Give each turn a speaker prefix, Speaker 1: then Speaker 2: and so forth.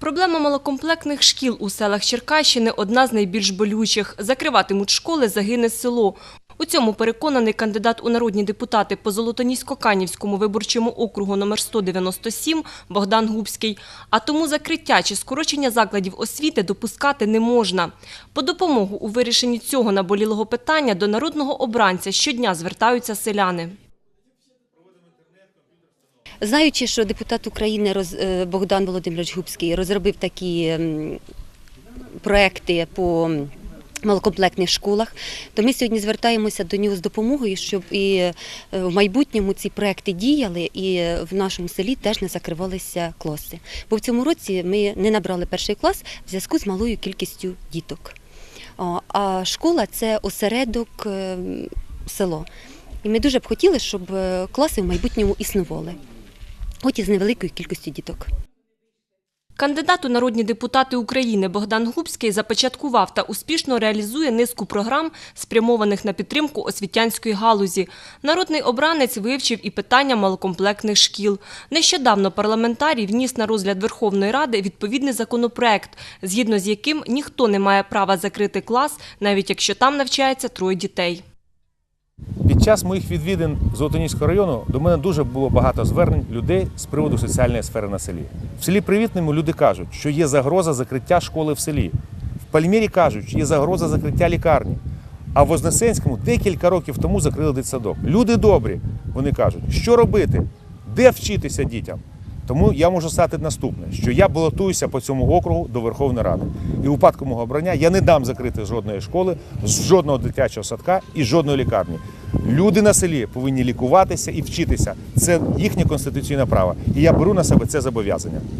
Speaker 1: Проблема малокомплектних шкіл у селах Черкащини – одна з найбільш болючих. Закриватимуть школи, загине село. У цьому переконаний кандидат у народні депутати по Золотонісько-Канівському виборчому округу номер 197 Богдан Губський. А тому закриття чи скорочення закладів освіти допускати не можна. По допомогу у вирішенні цього наболілого питання до народного обранця щодня звертаються селяни.
Speaker 2: Знаючи, що депутат України е, Богдан Володимирович Губський розробив такі проекти по малокомплектних школах, то ми сьогодні звертаємося до нього з допомогою, щоб і е, в майбутньому ці проекти діяли і в нашому селі теж не закривалися класи. Бо в цьому році ми не набрали перший клас в зв'язку з малою кількістю діток. А школа це осередок е, село. І ми дуже б хотіли, щоб е, класи в майбутньому існували хоч і з невеликою кількістю діток.
Speaker 1: Кандидат у народні депутати України Богдан Губський започаткував та успішно реалізує низку програм, спрямованих на підтримку освітянської галузі. Народний обранець вивчив і питання малокомплектних шкіл. Нещодавно парламентарій вніс на розгляд Верховної Ради відповідний законопроект, згідно з яким ніхто не має права закрити клас, навіть якщо там навчається троє дітей.
Speaker 3: Час моїх відвідин Золотоніського району до мене дуже було багато звернень людей з приводу соціальної сфери на селі. В селі Привітному люди кажуть, що є загроза закриття школи в селі. В Пальмірі кажуть, що є загроза закриття лікарні. А в Вознесенському декілька років тому закрили дитсадок. Люди добрі, вони кажуть, що робити, де вчитися дітям. Тому я можу сказати наступне: що я балотуюся по цьому округу до Верховної Ради. І у випадку мого обрання я не дам закрити жодної школи, жодного дитячого садка і жодної лікарні. Люди на селі повинні лікуватися і вчитися. Це їхнє конституційне право. І я беру на себе це зобов'язання.